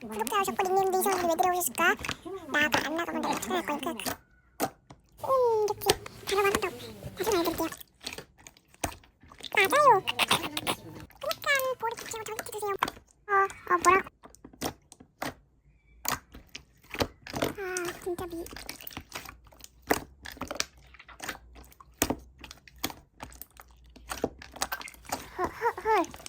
구독자 오셨고 닉네임도 이성님이 왜 들어오셨을까? 나가 안 나가면 내가 찾아갈 거니까. 음 이렇게 바로 바로 또. 다시 말해드릴게요. 맞아요. 그니까 머리 붙이고 저렇게 드세요. 어, 어 뭐라고? 아 진짜 미. 헐, 헐.